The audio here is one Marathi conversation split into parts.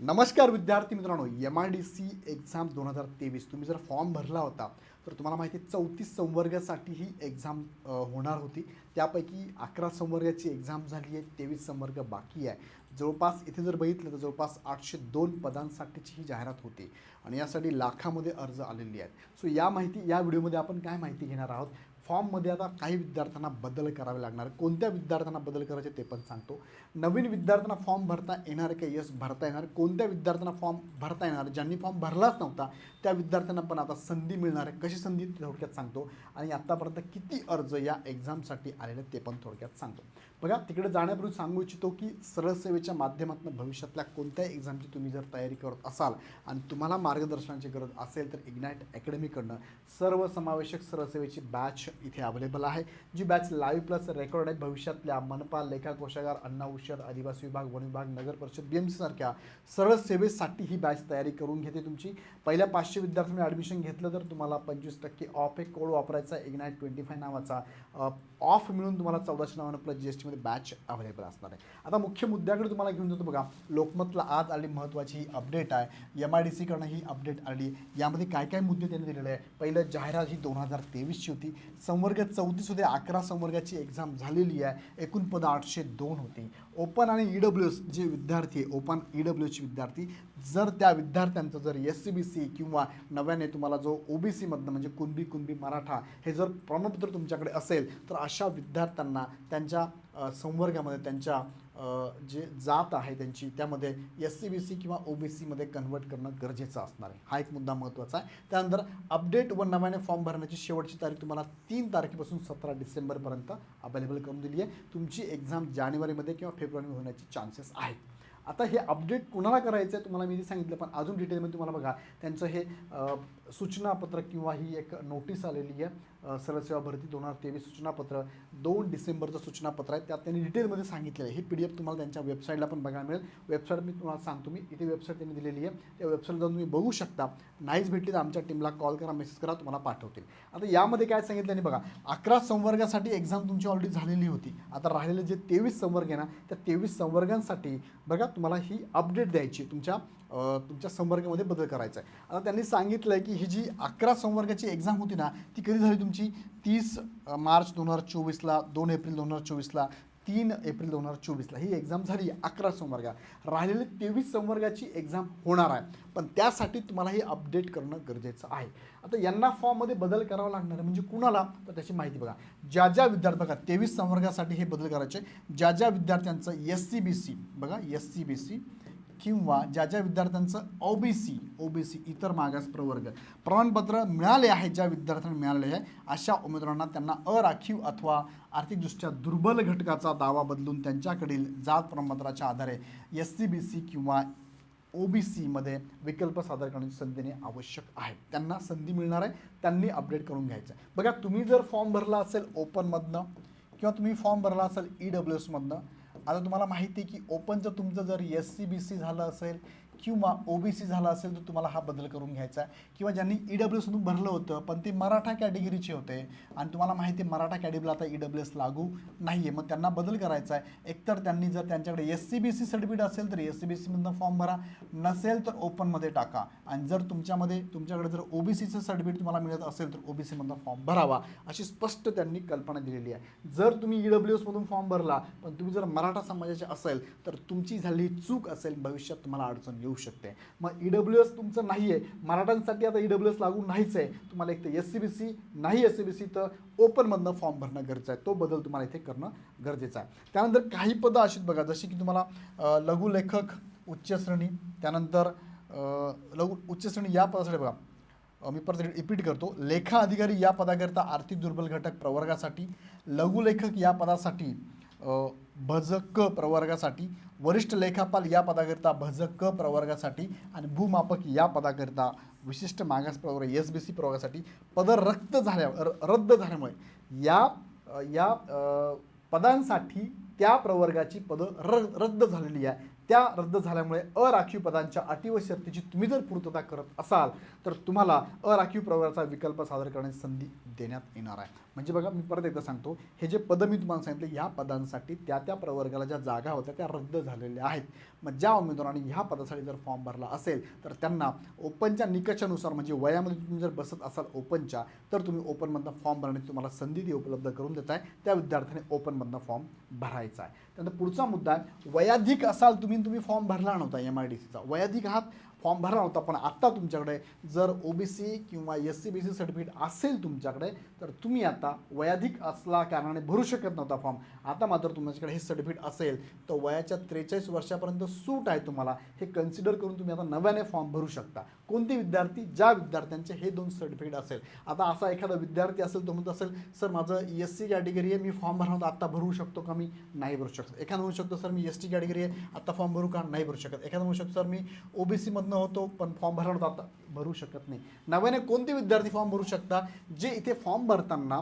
नमस्कार विद्यार्थी मित्रांनो M I D C exam दोन हजार तेवीस. तुम्ही जर फॉर्म भरला होता तर तुम्हाला माहिती आहे चौतीस संवर्गासाठी ही एक्झाम होणार होती. त्यापैकी अकरा संवर्गाची एक्झाम झाली आहे तेवीस संवर्ग बाकी आहे. जवळपास इथे जर बघितलं तर जवळपास आठशे दोन पदांसाठीची ही जाहिरात होती. आणि यासाठी लाखामध्ये अर्ज आलेली आहेत. सो या माहिती या व्हिडिओमध्ये आपण काय माहिती घेणार आहोत? फॉर्ममध्ये आता काही विद्यार्थ्यांना बदल करावे लागणार कोणत्या विद्यार्थ्यांना बदल करायचे ते पण सांगतो. नवीन विद्यार्थ्यांना फॉर्म भरता येणार का? यस भरता येणार. कोणत्या विद्यार्थ्यांना फॉर्म भरता येणार? ज्यांनी फॉर्म भरलाच नव्हता त्या विद्यार्थ्यांना पण आता संधी मिळणार आहे. कशी संधी? थोडक्यात सांगतो. आणि आत्तापर्यंत किती अर्ज या एक्झामसाठी आलेले ते पण थोडक्यात सांगतो. बघा तिकडे जाण्यापूर्वी सांगू इच्छितो की सरळ सेवेच्या माध्यमातून भविष्यातल्या कोणत्याही एक्झामची तुम्ही जर तयारी करत असाल आणि तुम्हाला मार्गदर्शनाची गरज असेल तर इग्नाईट अकॅडमीकडनं सर्वसमावेशक सरळ सेवेची बॅच इथे अवेलेबल आहे जी बॅच लाईव्ह प्लस रेकॉर्ड आहे. भविष्यातल्या मनपा लेखा कोशागार अन्न औषध आदिवासी विभाग वन विभाग नगर परिषद बी एम सी सारख्या सरळ सेवेसाठी ही बॅच तयारी करून घेते तुमची. पहिल्या पाचशे विद्यार्थ्यांनी ॲडमिशन घेतलं तर तुम्हाला पंचवीस टक्के ऑफ एक कोड वापरायचा इग्नाईट ट्वेंटी फाय नावाचा ऑफ मिळून तुम्हाला चौदाशे नावानं प्लस जी एस टी टीमध्ये बॅच अवेलेबल असणार आहे. आता मुख्य मुद्द्याकडे तुम्हाला घेऊन जातो बघा. लोकमतला आज आली महत्त्वाची ही अपडेट आहे एम आय डी सीकडनं ही अपडेट आली. यामध्ये काय काय मुद्दे त्यांनी दिलेले आहे पहिलं जाहिरात ही दोन हजार तेवीसची होती. संवर्ग चौतीसमध्ये अकरा संवर्गाची एक्झाम झालेली आहे. एकूण पदं आठशे दोन होती. ओपन आणि ई डब्ल्यू एस जे विद्यार्थी आहे ओपन ई डब्ल्यू एसचे विद्यार्थी जर त्या विद्यार्थ्यांचं जर एस सी बी सी किंवा नव्याने तुम्हाला जो ओ बी सीमधनं म्हणजे कुणबी कुणबी मराठा हे जर प्रमाणपत्र तुमच्याकडे असेल तर अशा विद्यार्थ्यांना त्यांच्या संवर्गामध्ये त्यांच्या जे जात आहे त्यांची त्यामध्ये एस सी बी सी किंवा ओ बी सीमध्ये कन्वर्ट करणं गरजेचं असणार आहे. हा एक मुद्दा महत्त्वाचा आहे. त्यानंतर अपडेट व नव्याने फॉर्म भरण्याची शेवटची तारीख तुम्हाला तीन तारखेपासून सतरा डिसेंबरपर्यंत अवेलेबल करून दिली आहे. तुमची एक्झाम जानेवारीमध्ये किंवा फेब्रुवारीमध्ये होण्याचे चान्सेस आहेत. आता हे अपडेट कुणाला करायचं आहे तुम्हाला मी ते सांगितलं पण अजून डिटेलमध्ये तुम्हाला बघा त्यांचं हे सूचनापत्रक किंवा ही एक नोटीस आलेली आहे. सरसेवा सेवा भरती दोन हजार तेवीस सूचनापत्र दोन डिसेंबरचं सूचनापत्र आहे त्यात त्यांनी डिटेलमध्ये सांगितलेलं आहे. हे पी डी एफ तुम्हाला त्यांच्या वेबसाईटला पण बघायला मिळेल. वेबसाईट मी तुम्हाला सांगतो मी इथे वेबसाईट त्यांनी दिलेली आहे. त्या वेबसाईट जाऊन तुम्ही बघू शकता. नाहीच भेटली तर आमच्या टीमला कॉल करा मेसेज करा तुम्हाला पाठवतील. आता यामध्ये काय सांगितलं आणि बघा अकरा संवर्गासाठी एक्झाम तुमची ऑलरेडी झालेली होती. आता राहिलेले जे तेवीस संवर्ग आहे ना त्या तेवीस संवर्गांसाठी बघा तुम्हाला ही अपडेट द्यायची तुमच्या तुमच्या संवर्गामध्ये बदल करायचा आहे. आता त्यांनी सांगितलं आहे की ही जी अकरा संवर्गाची एक्झाम होती ना ती कधी झाली तुमची तीस मार्च दोन हजार चोवीसला दोन एप्रिल दोन हजार चोवीसला तीन एप्रिल दोन हजार चोवीसला ही एक्झाम झाली अकरा संवर्गा राहिलेली तेवीस संवर्गाची एक्झाम होणार आहे. पण त्यासाठी तुम्हाला हे अपडेट करणं गरजेचं आहे. आता यांना फॉर्ममध्ये बदल करावा लागणार आहे. म्हणजे कुणाला? तर त्याची माहिती बघा. ज्या ज्या विद्यार्थी बघा तेवीस संवर्गासाठी हे बदल करायचे. ज्या ज्या विद्यार्थ्यांचं एस सी बी सी बघा एस सी बी सी किंवा ज्या ज्या विद्यार्थ्यांचं ओबीसी ओबीसी इतर मागास प्रवर्ग प्रमाणपत्र मिळाले आहे ज्या विद्यार्थ्यांना मिळाले आहे अशा उमेदवारांना त्यांना अराखीव अथवा आर्थिकदृष्ट्या दुर्बल घटकाचा दावा बदलून त्यांच्याकडील जात प्रमाणपत्राच्या आधारे एस सी बी सी किंवा ओ बी सीमध्ये विकल्प सादर करण्याची संधी देणे आवश्यक आहे. त्यांना संधी मिळणार आहे त्यांनी अपडेट करून घ्यायचं आहे. बघा तुम्ही जर फॉर्म भरला असेल ओपनमधनं किंवा तुम्ही फॉर्म भरला असेल ई डब्ल्यू एसमधनं आता तुम्हाला माहिती आहे की ओपनचं तुमचं जर एस सी बी सी झालं असेल किंवा ओ बी सी झालं असेल तर तुम्हाला हा बदल करून घ्यायचा आहे. किंवा ज्यांनी ई डब्ल्यू एसमधून भरलं होतं पण ते मराठा कॅटेगरीचे होते. आणि तुम्हाला माहिती आहे मराठा कॅटेगरीला आता ई डब्ल्यू एस लागू नाही आहे मग त्यांना बदल करायचा आहे. एकतर त्यांनी जर त्यांच्याकडे S C B C certificate असेल तर एस सी बी सीमधून फॉर्म भरा. नसेल तर ओपनमध्ये टाका. आणि जर तुमच्यामध्ये तुमच्याकडे जर ओ बी सीचं सर्टिफिकेट तुम्हाला मिळत असेल तर ओ बी फॉर्म भरावा. अशी स्पष्ट त्यांनी कल्पना दिलेली आहे. जर तुम्ही ई डब्ल्यू एसमधून फॉर्म भरला पण तुम्ही जर मराठा समाजाचे असेल तर तुमची झालेली चूक असेल भविष्यात तुम्हाला अडचण येऊ शकते. मग ई डब्ल्यू एस तुमचं नाही आहे मराठ्यांसाठी आता ई डब्ल्यू एस लागू नाहीच आहे तुम्हाला एक तर एस सी बी सी नाही एस सी बी सी तर ओपनमधनं फॉर्म भरणं गरजेचं आहे. तो बदल तुम्हाला इथे करणं गरजेचं आहे. त्यानंतर काही पदं अशीच बघा. जशी की तुम्हाला लघुलेखक उच्च श्रेणी त्यानंतर लघु उच्च श्रेणी या पदासाठी बघा. मी परत रिपीट करतो. लेखा अधिकारी या पदाकरिता आर्थिक दुर्बल घटक प्रवर्गासाठी लघुलेखक या पदासाठी भज क प्रवर्गासाठी वरिष्ठ लेखापाल या पदाकरिता भज क प्रवर्गासाठी आणि भूमापक या पदाकरिता विशिष्ट मागास प्रवर्ग एस बी सी प्रवर्गासाठी पद रक्त झाल्या र- रद्द झाल्यामुळे या या पदांसाठी त्या प्रवर्गाची पदं र रद्द झालेली आहे. त्या रद्द झाल्यामुळे अराखीव पदांच्या अटी व शर्तीची तुम्ही जर पूर्तता करत असाल तर तुम्हाला अराखीव प्रवर्गाचा विकल्प सादर करण्याची संधी देण्यात येणार आहे. म्हणजे बघा मी परत एकदा सांगतो हे जे पदं मी तुम्हाला सांगितले या पदांसाठी त्या त्या प्रवर्गाला ज्या जागा होत्या त्या रद्द झालेल्या आहेत. मग ज्या उमेदवारांनी ह्या पदासाठी जर फॉर्म भरला असेल तर त्यांना ओपनच्या निकषानुसार म्हणजे वयामध्ये तुम्ही जर बसत असाल ओपनच्या तर तुम्ही ओपनमधनं फॉर्म भरण्याची तुम्हाला संधी ती उपलब्ध करून देत आहे त्या विद्यार्थ्याने ओपनमधनं फॉर्म भरायचा आहे. त्यानंतर पुढचा मुद्दा आहे वयाधिक असाल तुम्ही तुम्ही फॉर्म भरला नव्हता एम आय डी सीचा वयाधिक आहात फॉर्म भरला होता. पण आत्ता तुमच्याकडे जर ओ बी सी किंवा S C B C certificate असेल तुमच्याकडे तर तुम्ही आता वयाधिक असला कारणाने भरू शकत नव्हता फॉर्म. आता मात्र तुमच्याकडे हे सर्टिफिकेट असेल तर वयाच्या त्रेचाळीस वर्षापर्यंत सूट आहे तुम्हाला. हे कन्सिडर करून तुम्ही आता नव्याने फॉर्म भरू शकता. कोणते विद्यार्थी ज्या विद्यार्थ्यांचे हे दोन सर्टिफिकेट असेल? आता असा एखादा विद्यार्थी असेल तो म्हणत असेल सर माझं एस सी कॅटेगरी आहे मी फॉर्म भरणार होता आत्ता भरू शकतो का मी? नाही भरू शकतो. एखादा म्हणू शकतो सर मी एस टी कॅटेगरी आहे आत्ता फॉर्म भरू का? नाही भरू शकत. एखादा म्हणू शकतो सर मी ओबीसीमधनं होतो पण फॉर्म भरणार होता भरू शकत नाही. नव्याने कोणते विद्यार्थी फॉर्म भरू शकता? जे इथे फॉर्म भरताना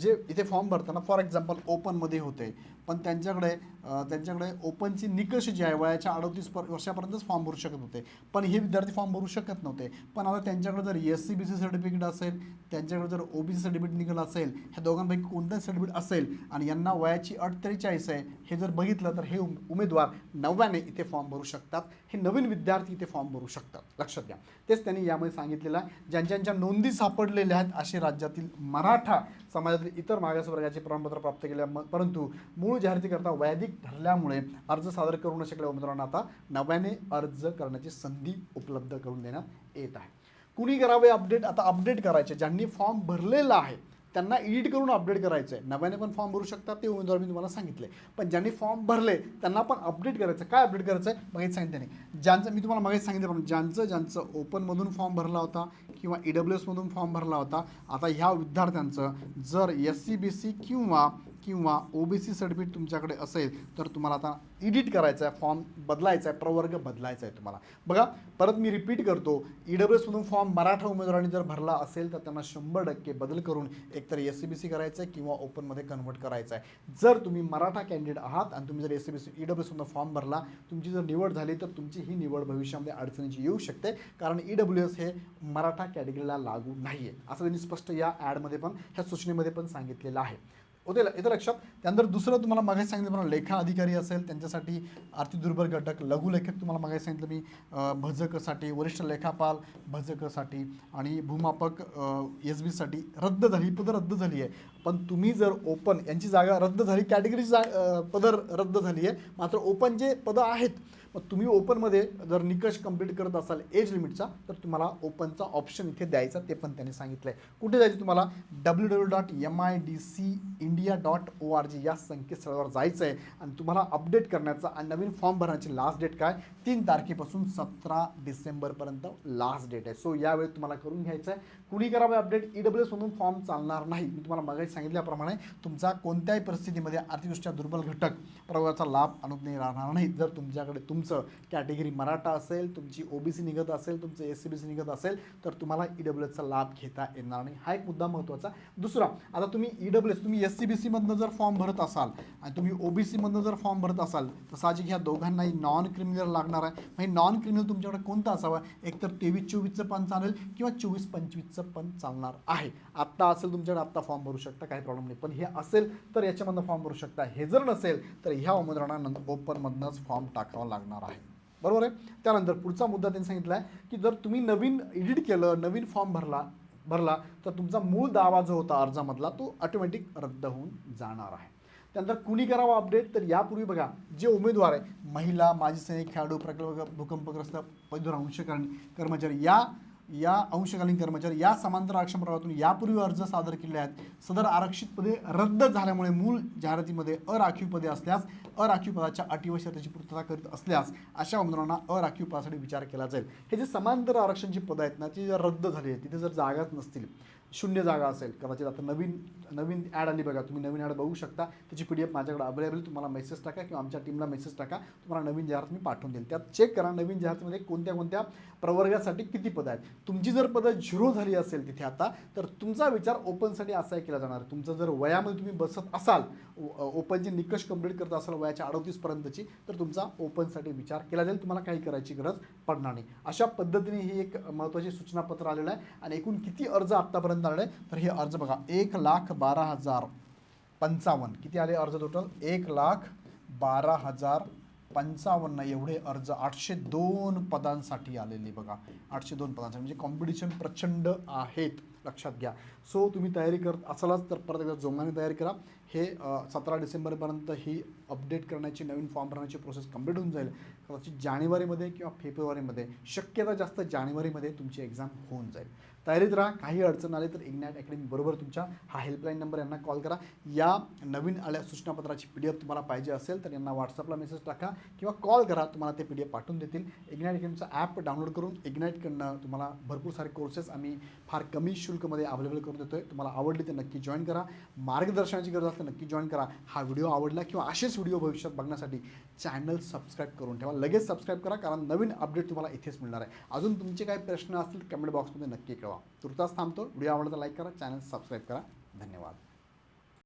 जे इथे फॉर्म भरताना फॉर एक्झाम्पल ओपनमध्ये होते. पण त्यांच्याकडे त्यांच्याकडे ओपनची निकष जी आहे वयाच्या अडतीस पर वर्षापर्यंतच फॉर्म भरू शकत होते. पण हे विद्यार्थी फॉर्म भरू शकत नव्हते. पण आता त्यांच्याकडे जर S C B C certificate असेल त्यांच्याकडे जर ओ बी सी सर्टिफिकेट निघालं असेल ह्या दोघांपैकी कोणतं सर्टिफिकेट असेल आणि यांना वयाची अट त्रेचाळीस आहे हे जर बघितलं तर हे उम- उमेदवार नव्याने इथे फॉर्म भरू शकतात. हे नवीन विद्यार्थी इथे फॉर्म भरू शकतात. लक्षात घ्या. तेच त्यांनी यामध्ये सांगितलेलं आहे. ज्यांच्या नोंदी सापडलेल्या आहेत असे राज्यातील मराठा समाजातील इतर मागासवर्गाचे प्रमाणपत्र प्राप्त केल्या परंतु मूळ जाहिरातीकरता वैदिक ठरल्यामुळे अर्ज सादर करू न शकलेल्या उमेदवारांना आता नव्याने अर्ज करण्याची संधी उपलब्ध करून देण्यात येत आहे. कुणी करावे अपडेट? आता अपडेट करायचे. ज्यांनी फॉर्म भरलेला आहे त्यांना एडिट करून अपडेट करायचं आहे नव्याने पण फॉर्म भरू शकतात ते उमेदवार मी तुम्हाला सांगितले पण ज्यांनी फॉर्म भरले त्यांना पण अपडेट करायचं. काय अपडेट करायचं आहे माहीत सांगितलं नाही ज्यांचं मी तुम्हाला मगाशी सांगितलं पण ज्यांचं ज्यांचं ओपनमधून फॉर्म भरला होता किंवा ई डब्ल्यू एसमधून फॉर्म भरला होता आता ह्या विद्यार्थ्यांचं जर एस सी बी सी किंवा किंवा ओ बी सी सर्टिफिकेट तुमच्याकडे असेल तर तुम्हाला आता एडिट करायचं आहे फॉर्म बदलायचा आहे प्रवर्ग बदलायचा आहे तुम्हाला. बघा परत मी रिपीट करतो ई डब्ल्यू एसमधून फॉर्म मराठा उमेदवारांनी जर भरला असेल तर त्यांना शंभर टक्के बदल करून एकतर एस सी बी सी करायचं आहे किंवा ओपनमध्ये कन्वर्ट करायचं आहे. जर तुम्ही मराठा कॅन्डिडेट आहात आणि तुम्ही जर S C B C E W एसमधून form भरला तुमची जर निवड झाली तर तुमची ही निवड भविष्यामध्ये अडचणीची येऊ शकते कारण ई डब्ल्यू एस हे मराठा कॅटेगरीला लागू नाही आहे असं त्यांनी स्पष्ट या ॲडमध्ये पण ह्या सूचनेमध्ये पण सांगितलेलं आहे. होते. येतं लक्षात. त्यानंतर दुसरं तुम्हाला मागायला सांगितलं मला लेखा अधिकारी असेल त्यांच्यासाठी आर्थिक दुर्बल घटक लघुलेखक तुम्हाला मागायला सांगितलं मी. भजकसाठी वरिष्ठ लेखापाल भजकसाठी आणि भूमापक एस बीसाठी रद्द झाली. ही पदं रद्द झाली आहे. पण तुम्ही जर ओपन यांची जागा रद्द झाली कॅटेगरीची जा अं, पदं रद्द झाली आहे. मात्र ओपन जे पदं आहेत मग तुम्ही ओपनमध्ये जर निकष कंप्लीट करत असाल एज लिमिटचा तर तुम्हाला ओपनचा ऑप्शन इथे द्यायचा ते पण त्यांनी सांगितलं आहे कुठे जायचं तुम्हाला? W W dot M I D C India dot O R G या संकेतस्थळावर जायचं आहे आणि तुम्हाला अपडेट करण्याचा आणि नवीन फॉर्म भरण्याची लास्ट डेट काय? तीन तारखेपासून सतरा डिसेंबरपर्यंत लास्ट डेट आहे. सो यावेळी तुम्हाला करून घ्यायचं आहे कुणी करावे अपडेट ई डब्ल्यू एसमधून फॉर्म चालणार नाही. मी तुम्हाला मागायला सांगितल्याप्रमाणे तुमचा कोणत्याही परिस्थितीमध्ये आर्थिकदृष्ट्या दुर्बल घटक प्रवर्गाचा लाभ अनुज्ञेय राहणार नाही. जर तुमच्याकडे तुमचं कॅटेगरी मराठा असेल तुमची ओबीसी निघत असेल तुमचं एस सी बी सी निघत असेल तर तुम्हाला ई डब्ल्यू एसचा लाभ घेता येणार नाही. हा एक मुद्दा महत्त्वाचा. दुसरा आता तुम्ही ई डब्ल्यू एस तुम्ही एस सी बी सीमधनं जर फॉर्म भरत असाल आणि तुम्ही ओबीसीमधनं जर फॉर्म भरत असाल तर साहजिक ह्या दोघांनाही नॉन क्रिमिनल लागणार आहे. मग हे नॉन क्रिमिनल तुमच्याकडे कोणतं असावं? एकतर तेवीस चोवीसचं पण चालेल किंवा चोवीस पंचवीसचं पण चालणार आहे. आत्ता असेल तुमच्याकडे आत्ता फॉर्म भरू शकता काही प्रॉब्लेम नाही. पण हे असेल तर याच्यामधनं फॉर्म भरू शकता. हे जर नसेल तर ह्या उमेदवारांना ओपनमधनंच फॉर्म टाकावा लागणार आहे. बरोबर आहे? त्यानंतर पुढचा मुद्दा त्यांनी सांगितला आहे की जर तुम्ही नवीन एडिट केलं नवीन फॉर्म भरला भरला तर तुमचा मूळ दावा जो होता अर्जामधला तो ऑटोमॅटिक रद्द होऊन जाणार आहे. त्यानंतर कुणी करावा अपडेट तर यापूर्वी बघा जे उमेदवार आहे महिला माजी सैनिक खेळाडू प्रकल्प भूकंपग्रस्त पदवीधर अंशकरण कर्मचारी या या अंशकालीन कर्मचारी या समांतर आरक्षण प्रभागातून यापूर्वी अर्ज सादर केले आहेत. सदर आरक्षित पदे रद्द झाल्यामुळे मूळ जाहिरातीमध्ये अराखीव पदे असल्यास अराखीव पदाच्या अटी व शर्ताची पूर्तता करीत असल्यास अशा उमेदवारांना अराखीव पदासाठी विचार केला जाईल. हे जे समांतर आरक्षणची पदं आहेत ना ती जर रद्द झाली आहेत तिथे जर जागाच नसतील शून्य जागा असेल. कदाचित आता नवीन नवीन ॲड आली बघा. तुम्ही नवीन ॲड बघू शकता. त्याची पी डी एफ माझ्याकडे अवेलेबल तुम्हाला मेसेज टाका किंवा आमच्या टीमला मेसेज टाका. तुम्हाला नवीन जाहिरात मी पाठवून देईल त्यात चेक करा नवीन जाहिरातीमध्ये कोणत्या कोणत्या प्रवर्गासाठी किती पदं आहेत. तुमची जर पदं झिरो झाली असेल तिथे आता तर तुमचा विचार ओपनसाठी असाही केला जाणार. आहे. तुमचं जर वयामध्ये तुम्ही बसत असाल ओपनचे निकष कंप्लीट करत असाल वयाच्या अडतीसपर्यंतची तर तुमचा ओपनसाठी विचार केला जाईल. तुम्हाला काही करायची गरज पडणार नाही. अशा पद्धतीने ही एक महत्त्वाची सूचनापत्र आलेलं आहे. आणि एकूण किती अर्ज आत्तापर्यंत आलेले आहे तर हे अर्ज बघा एक लाख बारा हजार पंचावन्न. किती आले अर्ज टोटल एक लाख बारा हजार पंचावन्न. एवढे अर्ज आठशे दोन पदांसाठी आलेले बघा. आठशे दोन पदांसाठी. म्हणजे कॉम्पिटिशन प्रचंड आहेत. लक्षात घ्या. सो तुम्ही तयारी करत असालच तर परत एकदा जोमाने तयारी करा. हे सतरा डिसेंबरपर्यंत ही अपडेट करण्याची नवीन फॉर्म भरण्याची प्रोसेस कंप्लीट होऊन जाईल. कदाचित जानेवारीमध्ये किंवा फेब्रुवारीमध्ये शक्यता जास्त जानेवारीमध्ये तुमची एक्झाम होऊन जाईल. तयारीत राहा काही अडचण आली तर इग्नॅट अकॅडमी बरोबर तुमच्या हा हेल्पलाईन नंबर यांना कॉल करा. या नवीन आल्या सूचनापत्राची पी डी एफ तुम्हाला पाहिजे असेल तर यांना व्हॉट्सअपला मेसेज टाका किंवा कॉल करा तुम्हाला ते पी डी एफ पाठवून देतील. इग्नॅट अकॅडमीचा ॲप डाउनलोड करून इग्नॅटकडनं तुम्हाला भरपूर सारे कोर्सेस आम्ही फार कमी शुल्कमध्ये अवेलेबल करून देतो आहे तुम्हाला आवडली तर नक्की जॉईन करा. मार्गदर्शनाची गरज असेल तर नक्की जॉईन करा. हा व्हिडिओ आवडला किंवा असेच व्हिडिओ भविष्यात बघण्यासाठी चॅनल सबस्क्राईब करून ठेवा. लगेच सबस्क्राईब करा कारण नवीन अपडेट तुम्हाला इथेच मिळणार आहे. अजून तुमचे काही प्रश्न असतील कमेंट बॉक्समध्ये नक्की कळवा. तुर्तास थांबतो. व्हिडिओ आवडला तर लाईक करा चॅनल सबस्क्राईब करा. धन्यवाद.